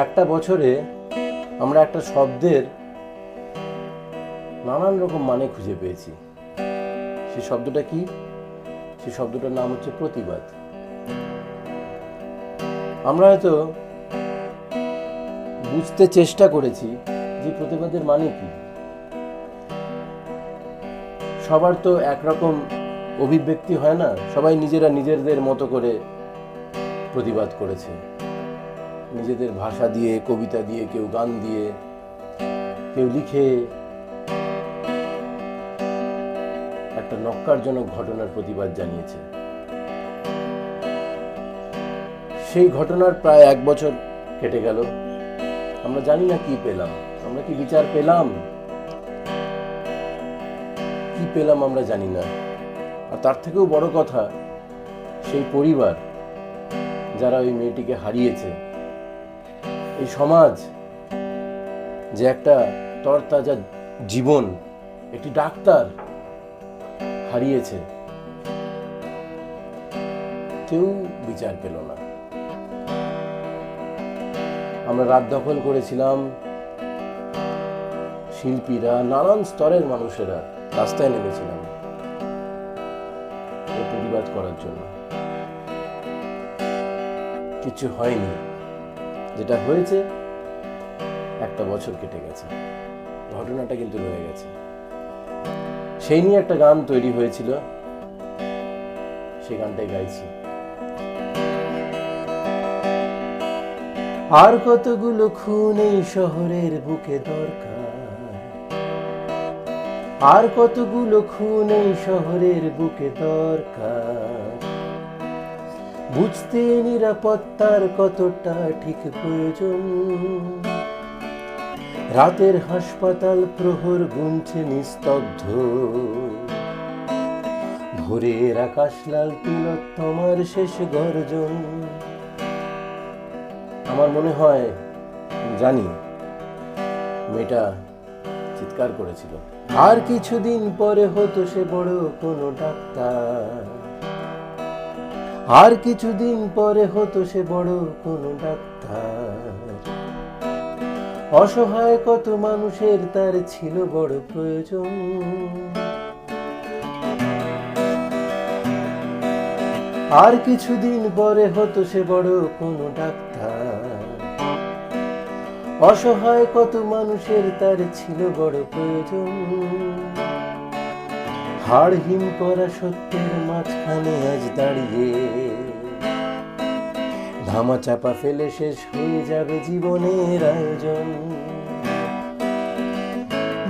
একটা বছরে আমরা একটা শব্দের নানান রকম মানে খুঁজে পেয়েছি। সে শব্দটা কি? সে শব্দটার নাম হচ্ছে প্রতিবাদ। আমরা হয়তো বুঝতে চেষ্টা করেছি যে প্রতিবাদের মানে কি। সবার তো একরকম অভিব্যক্তি হয় না, সবাই নিজেরা নিজেদের মতো করে প্রতিবাদ করেছে। নিজেদের ভাষা দিয়ে, কবিতা দিয়ে, কেউ গান দিয়ে, কেউ লিখে একটা নক্কারজনক ঘটনার প্রতিবাদ জানিয়েছে। সেই ঘটনার প্রায় এক বছর কেটে গেল। আমরা জানি না কি পেলাম। আমরা কি বিচার পেলাম? কি পেলাম আমরা জানি না। আর তার থেকেও বড় কথা, সেই পরিবার যারা ওই মেয়েটিকে হারিয়েছে এই সমাজ যে একটা তরতাজা জীবন, একটি ডাক্তার হারিয়েছে, কেউ বিচার পেল না। আমরা রাত দখল করেছিলাম শিল্পীরা, নানান স্তরের মানুষেরা রাস্তায় নেমেছিলাম প্রতিবাদ করার জন্য। কিছু হয়নি। যেটা হয়েছে, একটা বছর কেটে গেছে। ঘটনাটা কিন্তু রয়ে গেছে। সেই নিয়ে একটা গান তৈরি হয়েছিল। সেই গানটাই গাইছি। আর কতগুলো খুন এই শহরের বুকে দরকার? আর কতগুলো খুন এই শহরের বুকে দরকার? বুঝতে নিরাপত্তার কতটা ঠিক প্রয়োজন? রাতের হাসপাতাল প্রহর গুনছে নিস্তব্ধ। ভোরের আকাশ লাল তিলোত্তমার শেষ গর্জন। আমার মনে হয়, জানি, মেয়েটা চিৎকার করেছিল। আর কিছুদিন পরে হতো সে বড় কোনো ডাক্তার। আর কিছুদিন পরে হতো সে বড় কোনো ডাক্তার। অসহায় কত মানুষের তার ছিল বড় প্রয়োজন। আর কিছুদিন পরে হতো সে বড় কোনো ডাক্তার। অসহায় কত মানুষের তার ছিল বড় প্রয়োজন। হাড় হিম করা সত্যের মাঝখানে আজ দাঁড়িয়ে। ধামা চাপা ফেলে শেষ হয়ে যাবে জীবনের আয়োজন।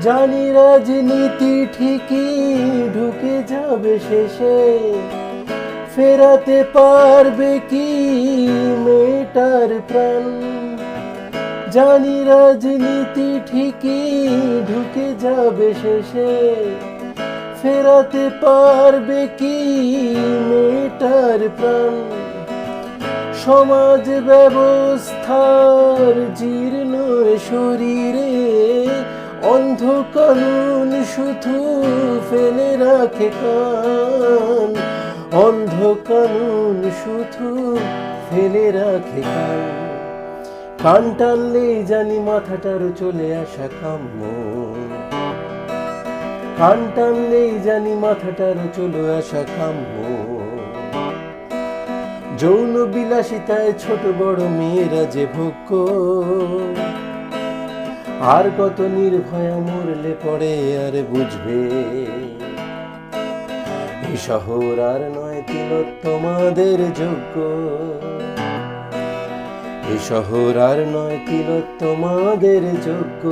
জানি রাজনীতি ঠিকই ঢুকে যাবে শেষে। ফেরাতে পারবে কি মেটার প্রাণ? জানি রাজনীতি ঠিকই ঢুকে যাবে শেষে। ফেরাতে পারবে কি মেটার প্রাণ? সমাজ ব্যবস্থার জীর্ণ শরীরে অন্ধ কানুন শুধু ফেলে রাখে কান। অন্ধ কানুন শুধু ফেলে রাখে কান। কান টানলেই জানি মাথাটারও চলে আসা কাম্য। কান টানলেই জানি মাথাটার চলে আসা কাম্য। যৌন বিলাসিতায় ছোট বড় মেয়েরা যে ভোগ্য। আর কত নির্ভয়া মরলে পড়ে আর বুঝবে। এই শহর আর নয় তিলোত্তমাদের যোগ্য। এই শহর আর নয় তিলোত্তমাদের যোগ্য।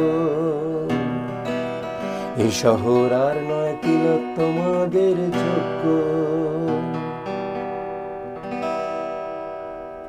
এই শহর আর নয় তিলোত্তমাদের যোগ্য।